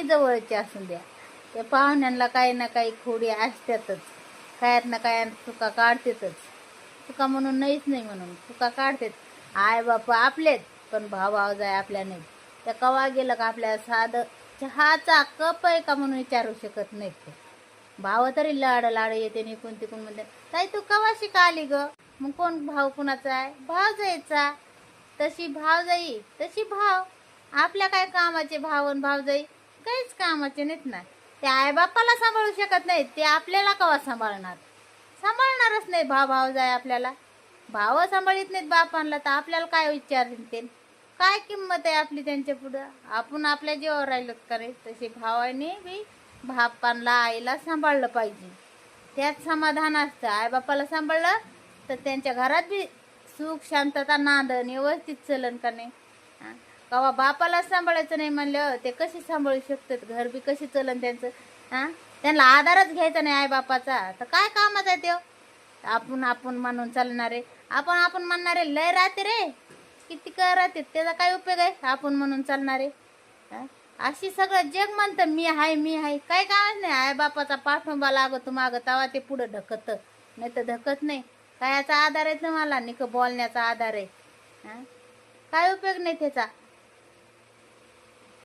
किती जवळचे असून द्या. त्या पाहुण्यांना काही ना काही खोडी असतातच. कायात ना काय चुका काढतेतच. चुका म्हणून नाहीच नाही म्हणून. चुका काढतात. आय बापा आपलेच पण भाव भाव जाय आपल्या नाही त्या कवा गेलं का आपल्या साधं चहाचा कप आहे का म्हणून विचारू शकत नाहीत ते. भाव तरी लाड लाड येते निकून तिकून म्हणते ताई तू कवाशी का आली ग? मग कोण भाव कुणाचा आहे? भाव जायचा. तशी भाव जाई तशी भाव. आपल्या काय कामाचे भाव भाव जाई? काहीच कामाचे नाहीत ना. ते आई बापाला सांभाळू शकत नाहीत ते आपल्याला कवा सांभाळणार? सांभाळणारच नाही भाव भाव जाय आपल्याला. भाव सांभाळीत नाहीत बापांना तर आपल्याला काय विचार ते? काय किंमत आहे आपली त्यांच्या पुढं? आपण आपल्या जीवावर राहिलो करे तसे भावाने बी बापांना आईला सांभाळलं पाहिजे. त्यात समाधान असतं. आई बापाला सांभाळलं तर त्यांच्या घरात बी सुख शांतता नांदण व्यवस्थित चलन का नाही? कवा बापाला सांभाळायचं नाही म्हणलं ते कसे सांभाळू शकतात? घर बी कशी चलन त्यांचं? हा? त्यांना आधारच घ्यायचा नाही आई बापाचा तर काय कामाचं आहे ते आपण आपण म्हणून चालणारे. आपण आपण म्हणणारे लय राहते रे. किती काय राहते? त्याचा काय उपयोग आहे? आपण म्हणून चालणारे. अशी सगळं जग म्हणतं मी हाय मी हाय. काय कामच नाही. आई बापाचा पाठिंबा लागतो मागं तवा ते पुढं ढकत. नाही तर ढकत नाही. काय याचा आधार आहे तुम्हाला? निक बोलण्याचा आधार आहे. काय उपयोग नाही त्याचा?